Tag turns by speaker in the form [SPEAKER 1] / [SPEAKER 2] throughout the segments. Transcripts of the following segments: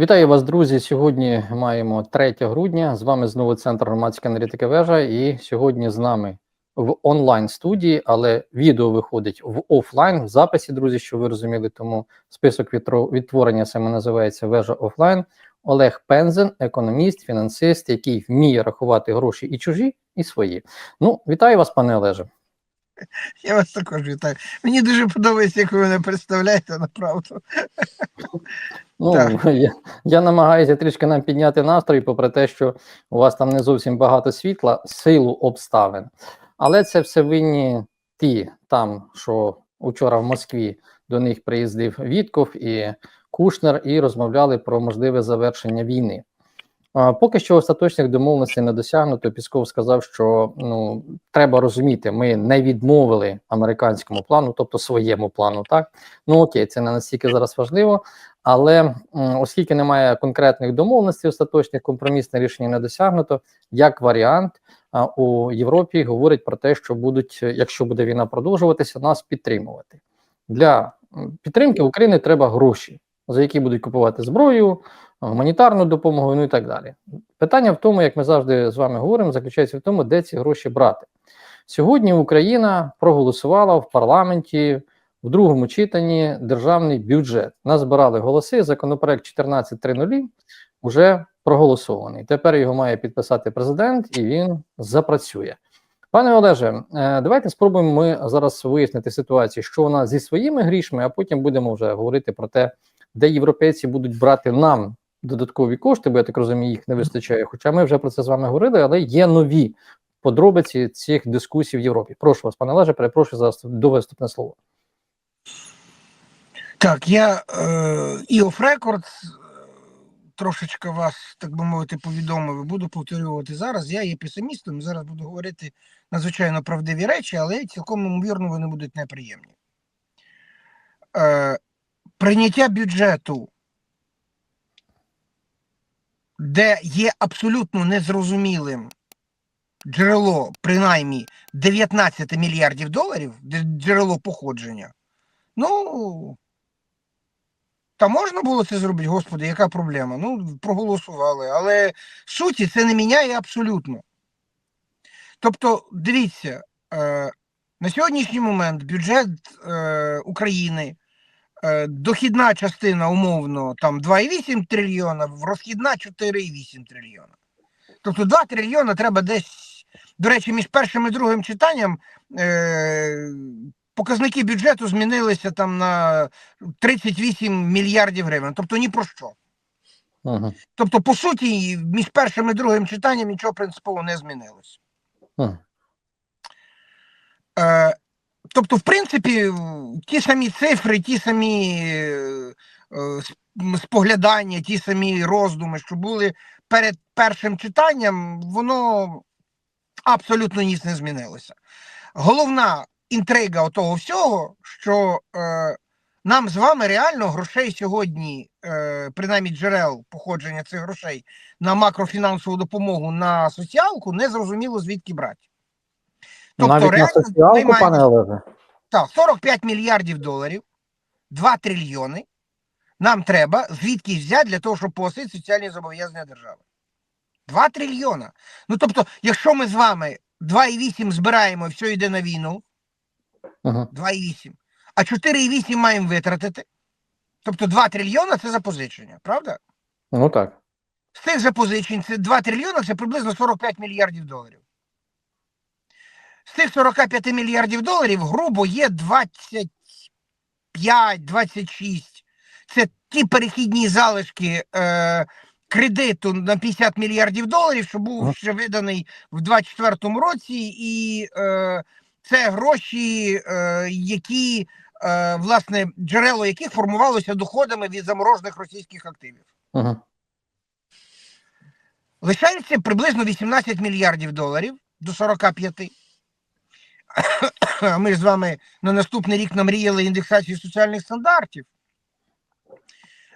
[SPEAKER 1] Вітаю вас, друзі. Сьогодні маємо 3 грудня. З вами знову центр громадської аналітики вежа. І сьогодні з нами в онлайн студії, але відео виходить в офлайн в записі, друзі, що ви розуміли. Тому список відтворення саме називається вежа офлайн. Олег Пензен, економіст, фінансист, який вміє рахувати гроші і чужі, і свої. Ну, вітаю вас, пане Олеже.
[SPEAKER 2] Я вас також вітаю. Мені дуже подобається, як ви мене представляєте, направду.
[SPEAKER 1] Ну,
[SPEAKER 2] Так.
[SPEAKER 1] я, я намагаюся трішки нам підняти настрій, попри те, що у вас там не зовсім багато світла, силу обставин. Але це все винні ті там, що учора в Москві до них приїздив Вітков і Кушнер, і розмовляли про можливе завершення війни. Поки що остаточних домовленостей не досягнуто. Пісков сказав, що ну треба розуміти, ми не відмовили американському плану, тобто своєму плану. Так ну окей, це не настільки зараз важливо. Але оскільки немає конкретних домовленостей, остаточних компромісне рішення не досягнуто, як варіант у Європі говорять про те, що будуть, якщо буде війна продовжуватися, нас підтримувати. Для підтримки України треба гроші, за які будуть купувати зброю, гуманітарну допомогу, ну і так далі. Питання в тому, як ми завжди з вами говоримо, заключається в тому, де ці гроші брати. Сьогодні Україна проголосувала в парламенті в другому читанні державний бюджет. Назбирали голоси. Законопроект 14.3.0 вже проголосований. Тепер його має підписати президент, і він запрацює. Пане Олеже, е, давайте спробуємо ми зараз вияснити ситуацію, що вона зі своїми грішми, а потім будемо вже говорити про те, де європейці будуть брати нам додаткові кошти, бо я так розумію, їх не вистачає. Хоча ми вже про це з вами говорили, але є нові подробиці цих дискусій в Європі. Прошу вас, пане Олеже, перепрошую за до виступне слово.
[SPEAKER 2] Так, я е, і оф рекорд трошечки вас, так би мовити, повідомив. Буду повторювати зараз. Я є песимістом, зараз буду говорити надзвичайно правдиві речі, але цілком ймовірно вони будуть неприємні. Е, прийняття бюджету, де є абсолютно незрозумілим джерело, принаймні 19 мільярдів доларів, джерело походження. Ну, та можна було це зробити, господи, яка проблема? Ну, проголосували, але суті це не міняє абсолютно. Тобто, дивіться, е, на сьогоднішній момент бюджет е, України, дохідна частина умовно там 2,8 трильйона, розхідна 4,8 трильйона. Тобто 2 трильйона треба десь, до речі, між першим і другим читанням е, показники бюджету змінилися там на 38 мільярдів гривень. Тобто ні про що.
[SPEAKER 1] Угу.
[SPEAKER 2] Тобто, по суті, між першим і другим читанням нічого принципово не змінилося.
[SPEAKER 1] Угу.
[SPEAKER 2] Е, тобто, в принципі, ті самі цифри, ті самі е, е, споглядання, ті самі роздуми, що були перед першим читанням, воно абсолютно ніц не змінилося. Головна інтрига того всього, що е, нам з вами реально грошей сьогодні, е, принаймні джерел походження цих грошей на макрофінансову допомогу на соціалку, не зрозуміло звідки брати.
[SPEAKER 1] Навіть на
[SPEAKER 2] реально ми
[SPEAKER 1] соціалку,
[SPEAKER 2] маємо-
[SPEAKER 1] пане Олеже.
[SPEAKER 2] так, 45 мільярдів доларів, 2 трильйони. Нам треба звідки взяти для того, щоб погасити соціальні зобов'язання держави. 2 трильйона. Ну тобто, якщо ми з вами 2,8 збираємо і все йде на війну,
[SPEAKER 1] Угу.
[SPEAKER 2] 2,8, а 4,8 маємо витратити. Тобто 2 трильйона це запозичення, правда?
[SPEAKER 1] Ну так.
[SPEAKER 2] З тих запозичень це 2 трильйона це приблизно 45 мільярдів доларів. З тих 45 мільярдів доларів грубо є 25-26. Це ті перехідні залишки е, кредиту на 50 мільярдів доларів, що був ще виданий в 24-му році, і е, це гроші, е, які е, власне джерело яких формувалося доходами від заморожених російських активів.
[SPEAKER 1] Угу.
[SPEAKER 2] Лишається приблизно 18 мільярдів доларів до 45. Ми ж з вами на наступний рік намріяли індексацію соціальних стандартів.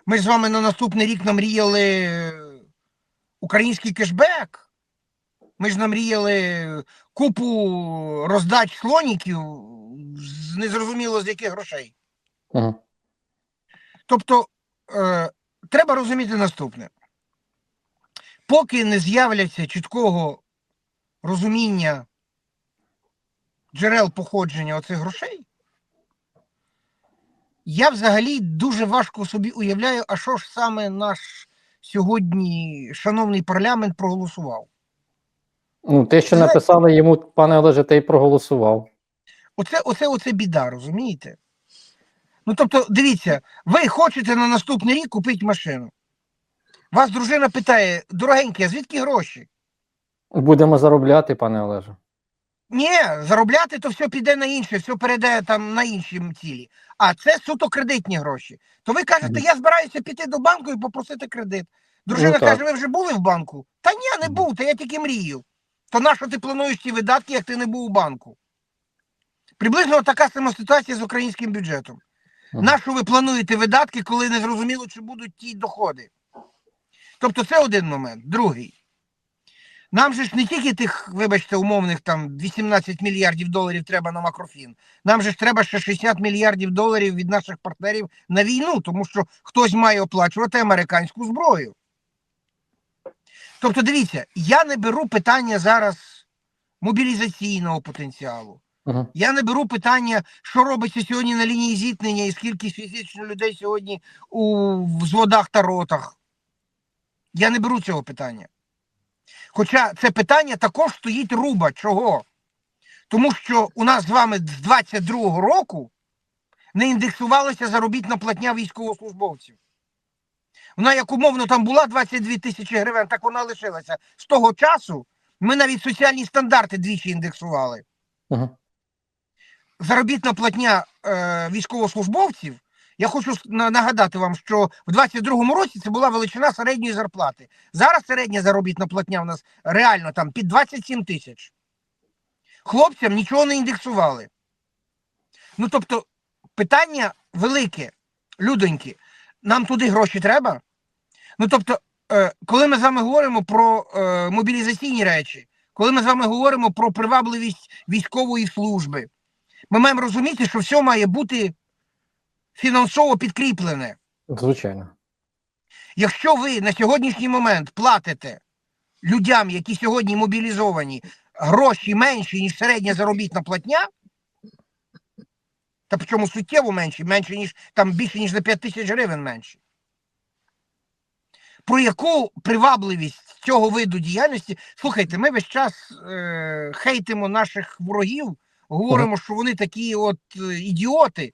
[SPEAKER 2] Ми ж з вами на наступний рік намріяли е, український кешбек. Ми ж намріяли купу роздач слоніків з незрозуміло з яких грошей.
[SPEAKER 1] Угу.
[SPEAKER 2] Тобто, е, треба розуміти наступне. Поки не з'являться чіткого розуміння джерел походження оцих грошей, я взагалі дуже важко собі уявляю, а що ж саме наш сьогодні шановний парламент проголосував.
[SPEAKER 1] Ну, те, що
[SPEAKER 2] Знаєте-
[SPEAKER 1] написали йому, пане Олеже, те й проголосував.
[SPEAKER 2] Оце, оце, оце біда, розумієте? Ну, тобто, дивіться, ви хочете на наступний рік купити машину. Вас дружина питає, дорогенький, а звідки гроші?
[SPEAKER 1] Будемо заробляти, пане Олеже.
[SPEAKER 2] Ні, заробляти то все піде на інше, все перейде там на інші цілі. А це суто кредитні гроші. То ви кажете, я збираюся піти до банку і попросити кредит. Дружина
[SPEAKER 1] Ну,
[SPEAKER 2] каже, ви вже були в банку? Та ні, не був, та я тільки мрію. То на що ти плануєш ці видатки, як ти не був у банку? Приблизно така сама ситуація з українським бюджетом. На що ви плануєте видатки, коли не зрозуміло, чи будуть ті доходи? Тобто це один момент. Другий. Нам же ж не тільки тих, вибачте, умовних там 18 мільярдів доларів треба на макрофін. Нам же ж треба ще 60 мільярдів доларів від наших партнерів на війну, тому що хтось має оплачувати американську зброю. Тобто, дивіться, я не беру питання зараз мобілізаційного потенціалу.
[SPEAKER 1] Мгм.
[SPEAKER 2] Я не беру питання, що робиться сьогодні на лінії зіткнення і скільки фізично людей сьогодні у взводах та ротах. Я не беру цього питання. Хоча це питання також стоїть руба. Чого? Тому що у нас з вами з 22-го року не індексувалася заробітна платня військовослужбовців. Вона як умовно там була 22 тисячі гривень, так вона лишилася. З того часу ми навіть соціальні стандарти двічі індексували
[SPEAKER 1] Мгм.
[SPEAKER 2] заробітна платня е, військовослужбовців. Я хочу нагадати вам, що в 22-му році це була величина середньої зарплати. Зараз середня заробітна платня у нас реально там під 27 тисяч. Хлопцям нічого не індексували. Ну тобто, питання велике, людоньки, нам туди гроші треба. Ну тобто, е, коли ми з вами говоримо про е, мобілізаційні речі, коли ми з вами говоримо про привабливість військової служби, ми маємо розуміти, що все має бути фінансово підкріплене.
[SPEAKER 1] Звичайно.
[SPEAKER 2] Якщо ви на сьогоднішній момент платите людям, які сьогодні мобілізовані, гроші менші, ніж середня заробітна платня, та причому суттєво менші, менше, ніж там більше, ніж на 5 тисяч гривень менші. Про яку привабливість цього виду діяльності, слухайте, ми весь час е, хейтимо наших ворогів, говоримо, що вони такі от е, ідіоти.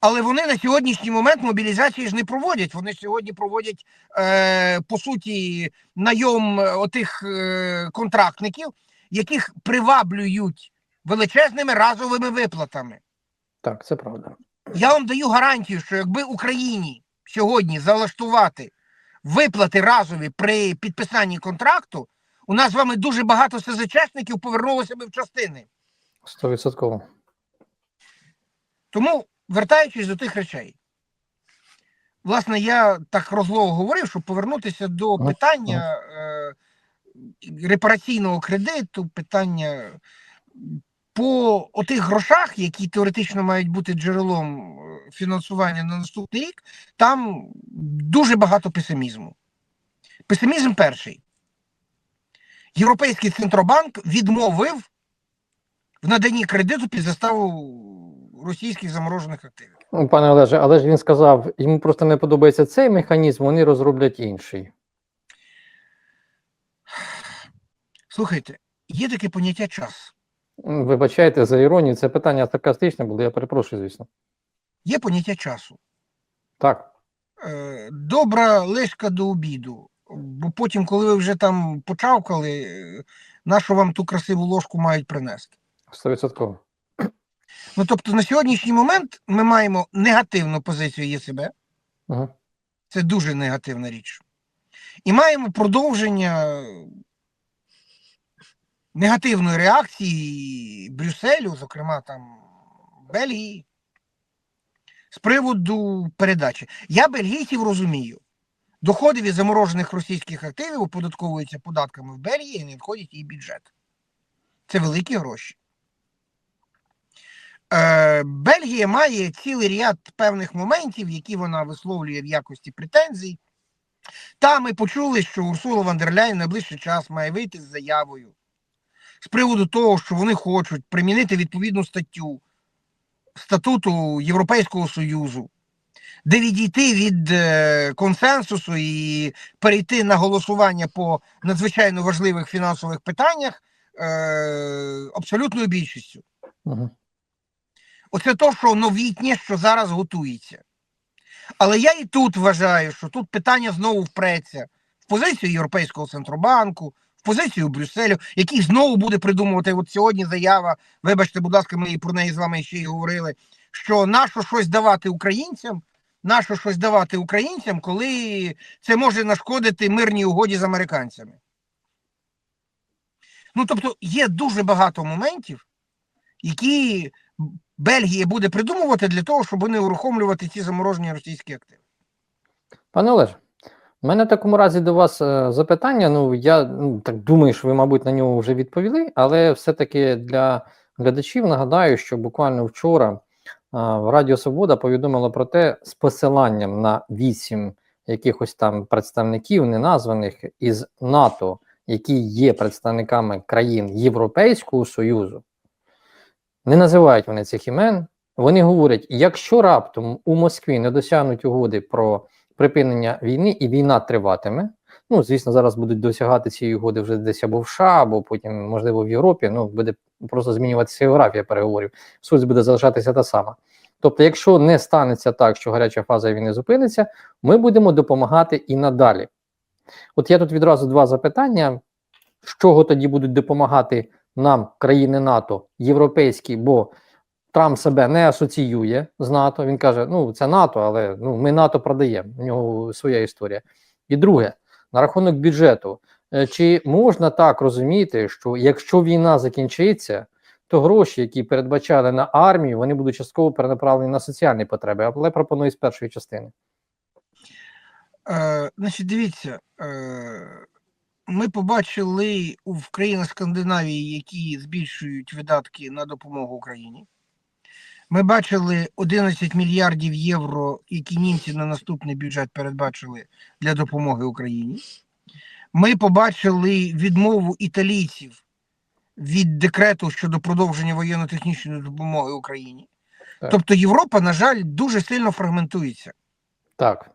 [SPEAKER 2] Але вони на сьогоднішній момент мобілізації ж не проводять. Вони сьогодні проводять, е, по суті, найом е, отих е, контрактників, яких приваблюють величезними разовими виплатами.
[SPEAKER 1] Так, це правда.
[SPEAKER 2] Я вам даю гарантію, що якби Україні сьогодні залаштувати виплати разові при підписанні контракту, у нас з вами дуже багато СЗЧшників повернулося би в частини.
[SPEAKER 1] Стовідсотково.
[SPEAKER 2] Тому, вертаючись до тих речей, власне, я так розлого говорив, щоб повернутися до питання е, репараційного кредиту, питання по отих грошах, які теоретично мають бути джерелом е, фінансування на наступний рік, там дуже багато песимізму. Песимізм перший. Європейський центробанк відмовив в наданні кредиту під заставу російських заморожених активів.
[SPEAKER 1] Ну, Пане Олеже, але ж він сказав, йому просто не подобається цей механізм, вони розроблять інший.
[SPEAKER 2] Слухайте, є таке поняття час.
[SPEAKER 1] Вибачайте за іронію, це питання саркастичне було, я перепрошую, звісно.
[SPEAKER 2] Є поняття часу.
[SPEAKER 1] Так.
[SPEAKER 2] Е, Добра лишка до обіду. Бо потім, коли ви вже там почавкали, е, нашу вам ту красиву ложку мають принести.
[SPEAKER 1] Стовідсотково.
[SPEAKER 2] Ну тобто на сьогоднішній момент ми маємо негативну позицію ЄСБ,
[SPEAKER 1] Угу.
[SPEAKER 2] це дуже негативна річ. І маємо продовження негативної реакції Брюсселю, зокрема там Бельгії, з приводу передачі. Я бельгійців розумію. Доходи від заморожених російських активів оподатковуються податками в Бельгії і не входять її бюджет. Це великі гроші. Бельгія має цілий ряд певних моментів, які вона висловлює в якості претензій. Та ми почули, що Урсула ван дер Ляйн в найближчий час має вийти з заявою з приводу того, що вони хочуть примінити відповідну статтю статуту Європейського Союзу, де відійти від е, консенсусу і перейти на голосування по надзвичайно важливих фінансових питаннях е, абсолютною більшістю.
[SPEAKER 1] Мгм.
[SPEAKER 2] Оце то, що новітнє, що зараз готується. Але я і тут вважаю, що тут питання знову впреться в позицію Європейського центробанку, в позицію Брюсселю, який знову буде придумувати. От сьогодні заява, вибачте, будь ласка, ми про неї з вами ще й говорили. Що нащо щось давати українцям, нащо щось давати українцям, коли це може нашкодити мирній угоді з американцями. Ну тобто є дуже багато моментів, які Бельгія буде придумувати для того, щоб не урухомлювати ці заморожені російські активи.
[SPEAKER 1] Пане Олеже, у мене в такому разі до вас е, запитання. Ну, я ну, так думаю, що ви, мабуть, на нього вже відповіли, але все-таки для глядачів нагадаю, що буквально вчора а, в Радіо Свобода повідомило про те, з посиланням на вісім якихось там представників, неназваних із НАТО, які є представниками країн Європейського Союзу. Не називають вони цих імен. Вони говорять: якщо раптом у Москві не досягнуть угоди про припинення війни і війна триватиме. Ну, звісно, зараз будуть досягати цієї угоди вже десь або в США, або потім, можливо, в Європі. Ну, буде просто змінюватися географія переговорів. Суть буде залишатися та сама. Тобто, якщо не станеться так, що гаряча фаза війни зупиниться, ми будемо допомагати і надалі. От я тут відразу два запитання: з чого тоді будуть допомагати нам, країни НАТО, європейські, бо Трамп себе не асоціює з НАТО. Він каже: ну це НАТО, але ну ми НАТО продаємо. У нього своя історія. І друге, на рахунок бюджету. Е, Чи можна так розуміти, що якщо війна закінчиться, то гроші, які передбачали на армію, вони будуть частково перенаправлені на соціальні потреби, але пропоную з першої частини.
[SPEAKER 2] Е, значить, дивіться, е, ми побачили в країнах Скандинавії, які збільшують видатки на допомогу Україні. Ми бачили 11 мільярдів євро, які німці на наступний бюджет передбачили для допомоги Україні. Ми побачили відмову італійців від декрету щодо продовження воєнно-технічної допомоги Україні.
[SPEAKER 1] Так.
[SPEAKER 2] Тобто Європа, на жаль, дуже сильно фрагментується.
[SPEAKER 1] Так,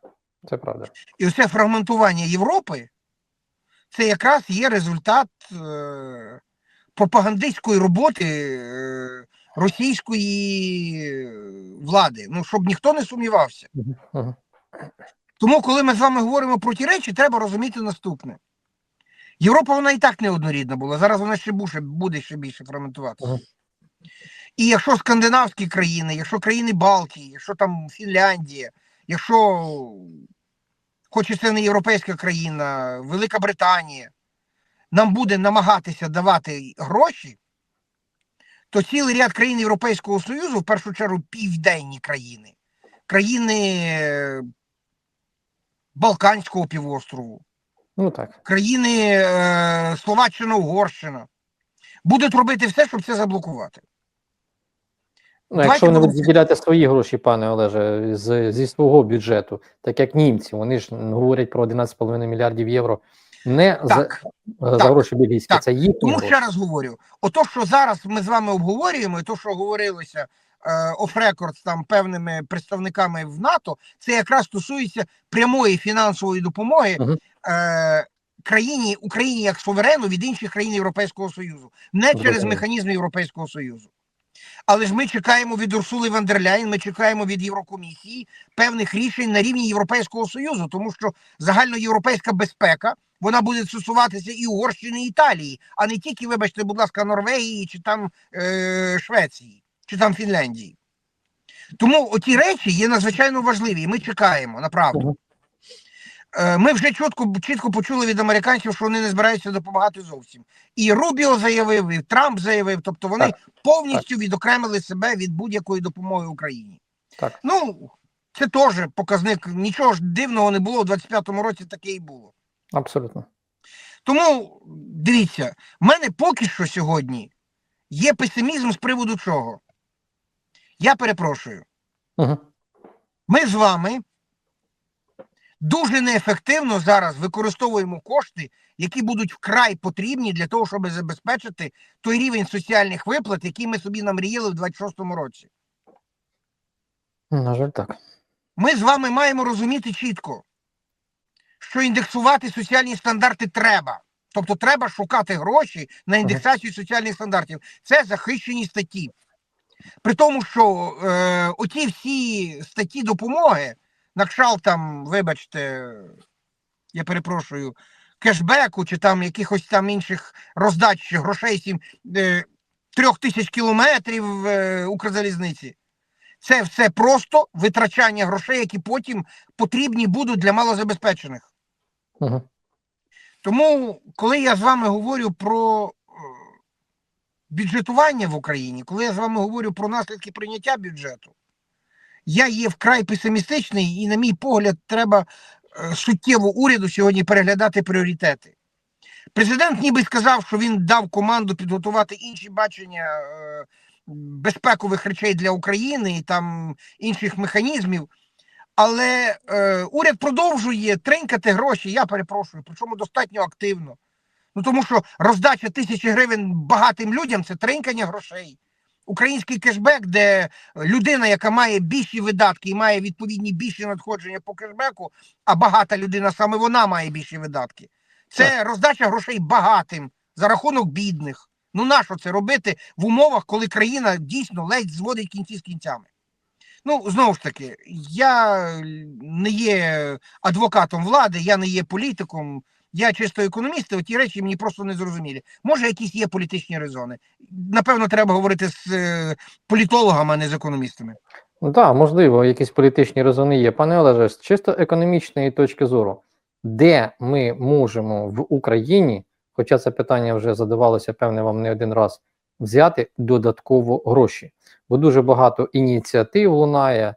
[SPEAKER 1] це правда.
[SPEAKER 2] І оце фрагментування Європи це якраз є результат е, пропагандистської роботи е, російської влади. Ну, щоб ніхто не сумнівався. Тому, коли ми з вами говоримо про ті речі, треба розуміти наступне. Європа вона і так неоднорідна була. Зараз вона ще буде, буде ще більше фрагментуватися. І якщо скандинавські країни, якщо країни Балтії, якщо там Фінляндія, якщо, хоч і це не європейська країна, Велика Британія, нам буде намагатися давати гроші, то цілий ряд країн Європейського Союзу, в першу чергу південні країни, країни е, Балканського півострову,
[SPEAKER 1] Ну так.
[SPEAKER 2] країни е, Словаччина, Угорщина, будуть робити все, щоб це заблокувати.
[SPEAKER 1] Ну, якщо вони будуть виділяти свої гроші, пане Олеже, з, зі свого бюджету, так як німці, вони ж говорять про 11,5 мільярдів євро не за,
[SPEAKER 2] Так.
[SPEAKER 1] за гроші бельгійські, це їхні
[SPEAKER 2] Тому
[SPEAKER 1] гроші.
[SPEAKER 2] ще раз говорю: ото, що зараз ми з вами обговорюємо, і то, що говорилося оф рекорд там певними представниками в НАТО, це якраз стосується прямої фінансової допомоги
[SPEAKER 1] Мгм.
[SPEAKER 2] е, країні Україні як суверену від інших країн Європейського Союзу, не через механізми Європейського Союзу. Але ж ми чекаємо від Урсули ван дер Ляйн, ми чекаємо від Єврокомісії певних рішень на рівні Європейського Союзу, тому що загальноєвропейська безпека вона буде стосуватися і Угорщини, і Італії, а не тільки, вибачте, будь ласка, Норвегії чи там е, Швеції, чи там Фінляндії. Тому оті речі є надзвичайно важливі, і ми чекаємо направду. Е, Ми вже чітко, чітко почули від американців, що вони не збираються допомагати зовсім. І Рубіо заявив, і Трамп заявив, тобто вони
[SPEAKER 1] Так.
[SPEAKER 2] повністю відокремили себе від будь-якої допомоги Україні.
[SPEAKER 1] Так.
[SPEAKER 2] Ну, це теж показник. Нічого ж дивного не було. У 25-му році таке і було.
[SPEAKER 1] Абсолютно.
[SPEAKER 2] Тому дивіться, в мене поки що сьогодні є песимізм з приводу чого? Я перепрошую.
[SPEAKER 1] Угу.
[SPEAKER 2] Ми з вами дуже неефективно зараз використовуємо кошти, які будуть вкрай потрібні для того, щоб забезпечити той рівень соціальних виплат, який ми собі намріяли в 26-му році.
[SPEAKER 1] На жаль, так.
[SPEAKER 2] Ми з вами маємо розуміти чітко, що індексувати соціальні стандарти треба. Тобто треба шукати гроші на індексацію соціальних стандартів. Це захищені статті. При тому, що е, оті всі статті допомоги, на кшалт там, вибачте, я перепрошую, кешбеку чи там якихось там інших роздач грошей сім е, трьох тисяч кілометрів е, Укрзалізниці. Це все просто витрачання грошей, які потім потрібні будуть для малозабезпечених.
[SPEAKER 1] Угу.
[SPEAKER 2] Тому, коли я з вами говорю про е, бюджетування в Україні, коли я з вами говорю про наслідки прийняття бюджету, я є вкрай песимістичний, і, на мій погляд, треба е, суттєво уряду сьогодні переглядати пріоритети. Президент ніби сказав, що він дав команду підготувати інші бачення е, безпекових речей для України і там інших механізмів. Але е, уряд продовжує тринькати гроші, я перепрошую, причому достатньо активно. Ну тому що роздача тисячі гривень багатим людям це тринькання грошей. Український кешбек, де людина, яка має більші видатки і має відповідні більші надходження по кешбеку, а багата людина саме вона має більші видатки. Це роздача грошей багатим за рахунок бідних. Ну нащо це робити в умовах, коли країна дійсно ледь зводить кінці з кінцями? Ну, знову ж таки, я не є адвокатом влади, я не є політиком, я чисто економіст, і ті речі мені просто не зрозумілі. Може, якісь є політичні резони. Напевно, треба говорити з е, політологами, а не з економістами.
[SPEAKER 1] Ну так, можливо, якісь політичні резони є. Пане Олеже, з чисто економічної точки зору, де ми можемо в Україні, хоча це питання вже задавалося, певне, вам не один раз, взяти додатково гроші. Бо дуже багато ініціатив лунає,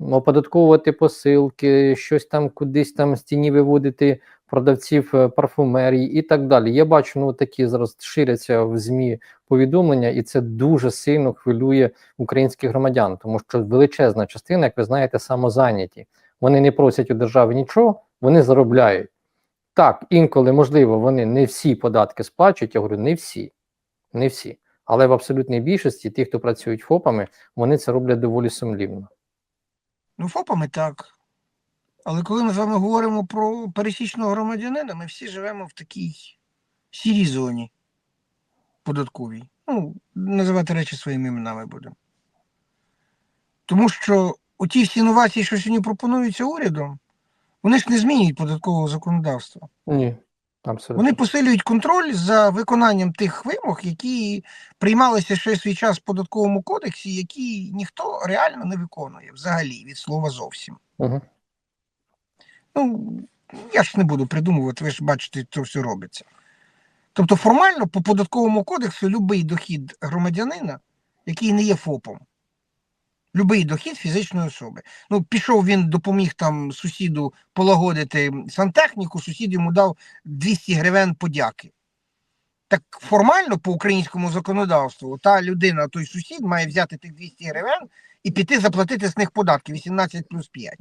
[SPEAKER 1] оподатковувати посилки, щось там кудись там з тіні виводити продавців е, парфумерії і так далі. Я бачу, ну такі зараз ширяться в ЗМІ повідомлення, і це дуже сильно хвилює українських громадян, тому що величезна частина, як ви знаєте, самозайняті. Вони не просять у держави нічого, вони заробляють. Так, інколи, можливо, вони не всі податки сплачують. Я говорю, не всі, не всі. Але в абсолютній більшості, ті, хто працюють ФОПами, вони це роблять доволі сумлівно.
[SPEAKER 2] Ну, ФОПами так. Але коли ми з вами говоримо про пересічного громадянина, ми всі живемо в такій сірій зоні податковій. Ну, називати речі своїми іменами будемо. Тому що оті всі інновації, що сьогодні пропонуються урядом, вони ж не змінюють податкового законодавства.
[SPEAKER 1] Ні, абсолютно.
[SPEAKER 2] Вони посилюють контроль за виконанням тих вимог, які приймалися ще свій час в податковому кодексі, які ніхто реально не виконує взагалі від слова зовсім.
[SPEAKER 1] Угу.
[SPEAKER 2] Ну, я ж не буду придумувати, ви ж бачите, це все робиться. Тобто, формально по податковому кодексу будь-який дохід громадянина, який не є ФОПом, будь-який дохід фізичної особи. Ну, пішов він, допоміг там сусіду полагодити сантехніку, сусід йому дав 200 гривень подяки. Так формально по українському законодавству та людина, той сусід, має взяти тих 200 гривень і піти заплатити з них податки 18 плюс 5.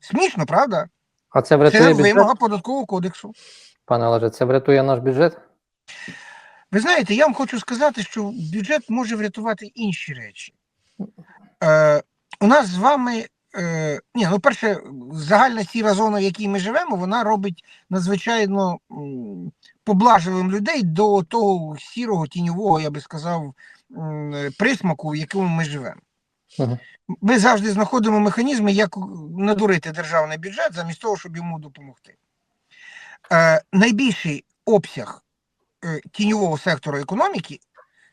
[SPEAKER 2] Смішно, правда?
[SPEAKER 1] А це врятує
[SPEAKER 2] Це
[SPEAKER 1] бюджет,
[SPEAKER 2] вимога податкового кодексу.
[SPEAKER 1] пане Олеже, це врятує наш бюджет?
[SPEAKER 2] Ви знаєте, я вам хочу сказати, що бюджет може врятувати інші речі. Е, у нас з вами, е, ні, ну перше, загальна сіра зона, в якій ми живемо, вона робить надзвичайно м, поблажливим людей до того сірого, тіньового, я би сказав, м, присмаку, в якому ми живемо. Ми завжди знаходимо механізми, як надурити державний бюджет замість того, щоб йому допомогти. Е, найбільший обсяг е, тіньового сектору економіки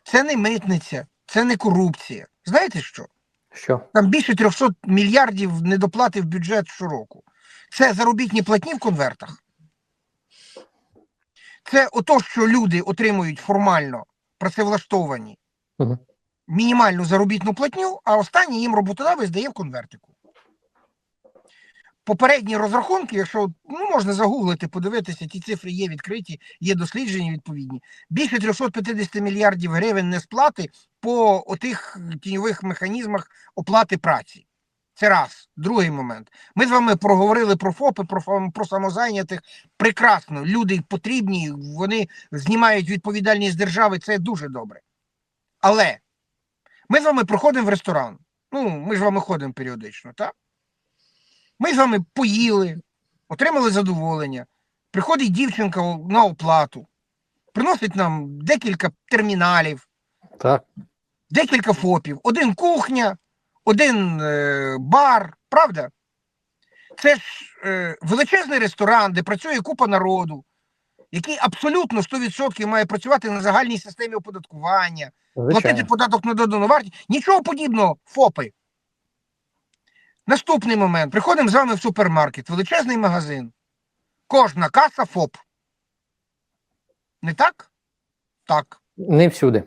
[SPEAKER 2] це не митниця, це не корупція. Знаєте що?
[SPEAKER 1] Що?
[SPEAKER 2] Там більше 300 мільярдів недоплати в бюджет щороку. Це заробітні платні в конвертах. Це ото, що люди отримують формально працевлаштовані
[SPEAKER 1] Угу.
[SPEAKER 2] Мінімальну заробітну платню, а останнє їм роботодавець дає в конвертику. попередні розрахунки, якщо ну, можна загуглити, подивитися, ті цифри є відкриті, є дослідження відповідні. Більше 350 мільярдів гривень несплати по отих тіньових механізмах оплати праці. Це раз. Другий момент. Ми з вами проговорили про ФОПи, про, про самозайнятих. Прекрасно. Люди потрібні, вони знімають відповідальність держави, це дуже добре. Але ми з вами проходимо в ресторан. Ну, ми ж з вами ходимо періодично, так? Ми з вами поїли, отримали задоволення. Приходить дівчинка на оплату, приносить нам декілька терміналів,
[SPEAKER 1] Так,
[SPEAKER 2] декілька ФОПів, один кухня, один е, бар, правда? Це ж е, величезний ресторан, де працює купа народу, який абсолютно 100% має працювати на загальній системі оподаткування, платити податок на додану вартість. Нічого подібного, ФОПи. Наступний момент. Приходимо з вами в супермаркет, величезний магазин. Кожна каса ФОП. Не так? Так.
[SPEAKER 1] Не всюди.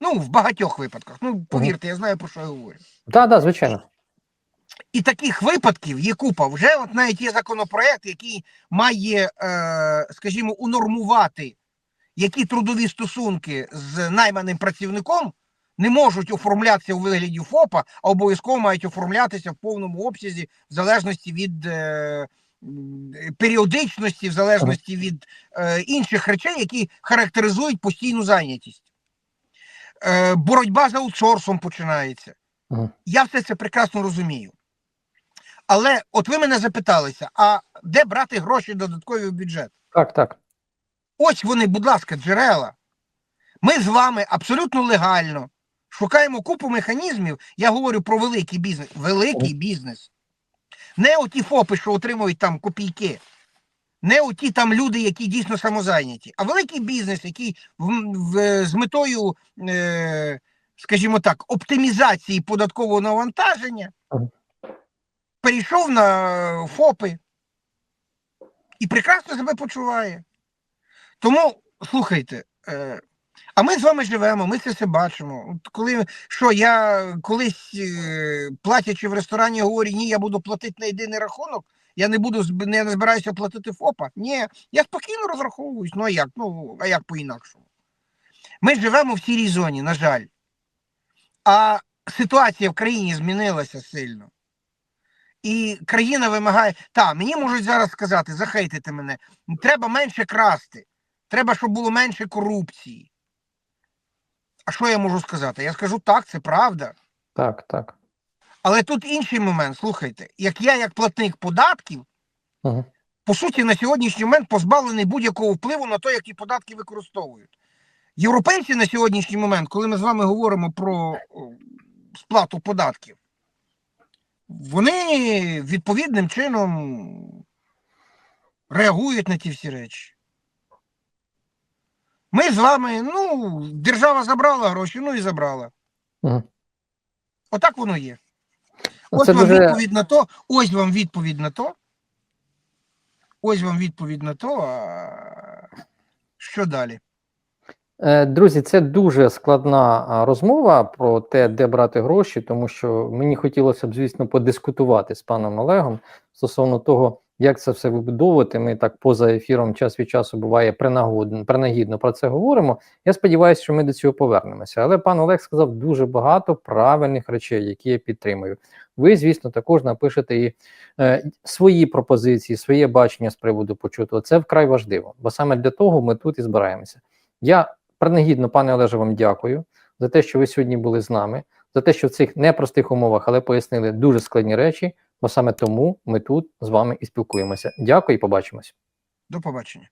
[SPEAKER 2] Ну, в багатьох випадках. Ну, повірте, я знаю, про що я говорю.
[SPEAKER 1] Так, так, звичайно.
[SPEAKER 2] І таких випадків є купа. Вже от навіть є законопроект, який має, е, скажімо, унормувати, які трудові стосунки з найманим працівником не можуть оформлятися у вигляді ФОПа, а обов'язково мають оформлятися в повному обсязі в залежності від е, періодичності, в залежності від е, інших речей, які характеризують постійну зайнятість. Е, боротьба з аутсорсом починається. Я все це прекрасно розумію. Але от ви мене запиталися, а де брати гроші додаткові в бюджет?
[SPEAKER 1] Так, так.
[SPEAKER 2] Ось вони, будь ласка, джерела. Ми з вами абсолютно легально шукаємо купу механізмів. Я говорю про великий бізнес. Великий бізнес. Не оті ФОПи, що отримують там копійки. Не оті там люди, які дійсно самозайняті, а великий бізнес, який в, в, з метою, е, скажімо так, оптимізації податкового навантаження. Перейшов на ФОПи і прекрасно себе почуває. Тому слухайте, е, а ми з вами живемо, ми це все бачимо. От коли що я колись е, платячи в ресторані, говорю, ні, я буду платити на єдиний рахунок, я не буду не збираюся платити ФОПа. Ні, я спокійно розраховуюсь. Ну а як? Ну, а як по-інакшому? Ми живемо в сірій зоні, на жаль. А ситуація в країні змінилася сильно. І країна вимагає. Та, мені можуть зараз сказати, захейтити мене, треба менше красти. Треба, щоб було менше корупції. А що я можу сказати? Я скажу так, це правда.
[SPEAKER 1] Так, так.
[SPEAKER 2] Але тут інший момент. Слухайте, як я, як платник податків,
[SPEAKER 1] Угу.
[SPEAKER 2] по суті, на сьогоднішній момент позбавлений будь-якого впливу на те, які податки використовують. Європейці на сьогоднішній момент, коли ми з вами говоримо про сплату податків, вони відповідним чином реагують на ті всі речі. Ми з вами, ну, держава забрала гроші, ну і забрала.
[SPEAKER 1] Угу.
[SPEAKER 2] Отак воно є. Ось
[SPEAKER 1] Це
[SPEAKER 2] вам
[SPEAKER 1] дуже
[SPEAKER 2] відповідь на то, ось вам відповідь на то. Ось вам відповідь на то. А... Що далі?
[SPEAKER 1] Е, Друзі, це дуже складна розмова про те, де брати гроші, тому що мені хотілося б, звісно, подискутувати з паном Олегом стосовно того, як це все вибудовувати. Ми так поза ефіром час від часу буває принагідно про це говоримо. Я сподіваюся, що ми до цього повернемося. Але пан Олег сказав дуже багато правильних речей, які я підтримую. Ви, звісно, також напишете і е, свої пропозиції, своє бачення з приводу почутого. Це вкрай важливо, бо саме для того ми тут і збираємося. Я принагідно, пане Олеже, вам дякую за те, що ви сьогодні були з нами, за те, що в цих непростих умовах, але пояснили дуже складні речі, бо саме тому ми тут з вами і спілкуємося. Дякую і побачимось.
[SPEAKER 2] До побачення.